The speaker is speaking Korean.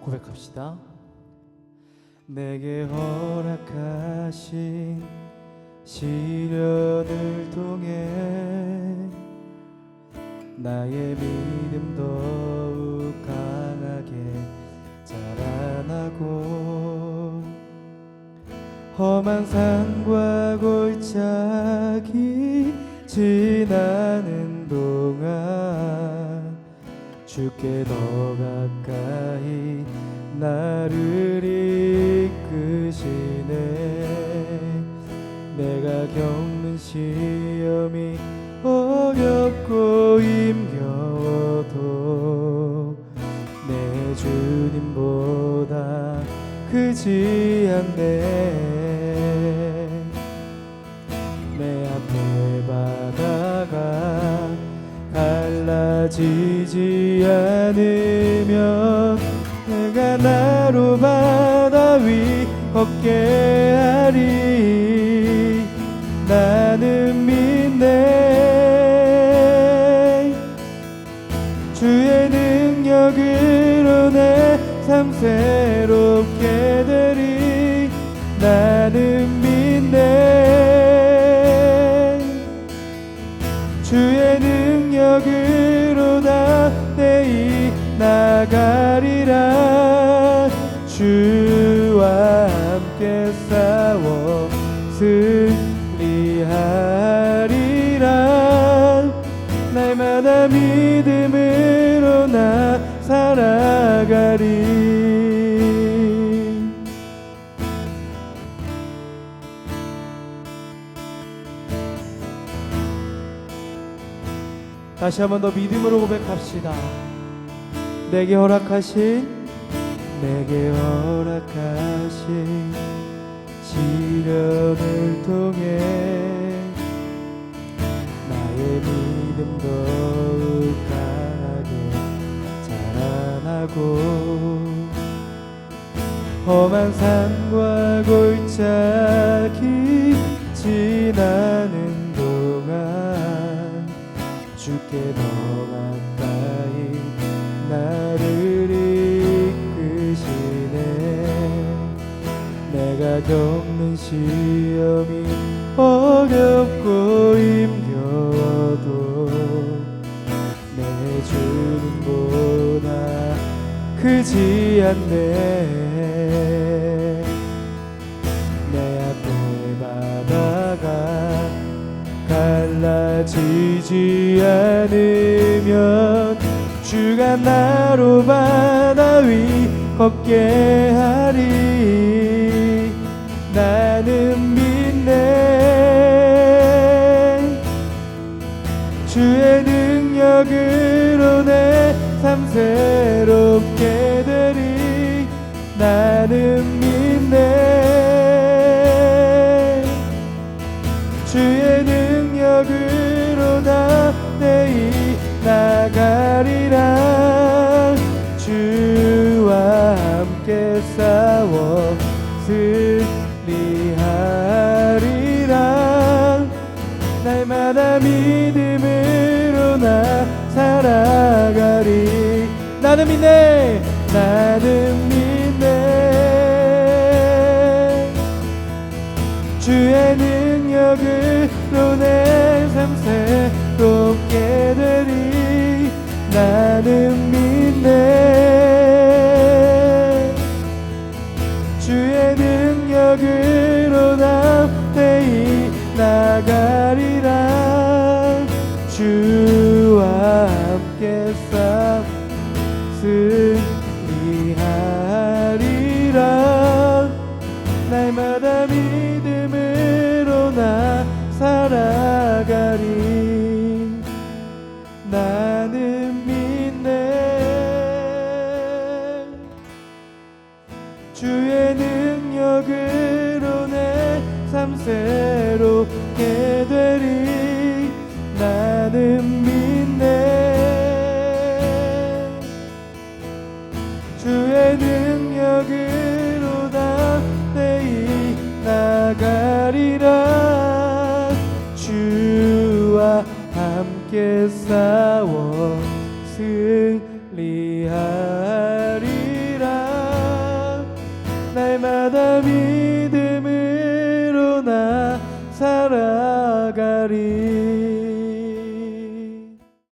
고백합시다. 내게 허락하신 시련을 통해 나의 믿음 더욱 강하게 자라나고 험한 산과 골짜기 지나는 동안 주께 더 가까이 나를 이끄시네. 내가 겪는 시험이 어렵고 힘겨워도 내 주님보다 크지 않네. 내 앞에 바다가 갈라지지 않으면 나로 바다 위 걷게 하리. 나는 믿네. 주의 능력으로 내 삶 새롭게 되리. 나는 믿네. 주의 능력으로 나내이 나가 믿음으로 나 살아가리 다시 한번 더 믿음으로 고백합시다. 내게 허락하신 내게 허락하신 시련을 통해 험한 산과 골짜기 지나는 동안 주께 더 가까이 나를 이끄시네. 내가 겪는 시험이 어렵고 힘겨 크지 않네. 내 앞에 바다가 갈라지지 않으면 주가 나로 바다 위 걷게 하리. 나는 믿네 믿음으로 나 살아가리. 나는 믿네. 나는 믿네. 주의 능력으로 내 삶 새롭게 되리. 나는 믿네. 주의 능력으로 나태히 나가 승리하리라. 날마다 믿음으로 나 살아가리. 나는 믿네. 주의 능력으로 내 삶 새 내 싸워 승리하리라. 날마다 믿음으로 나 살아가리.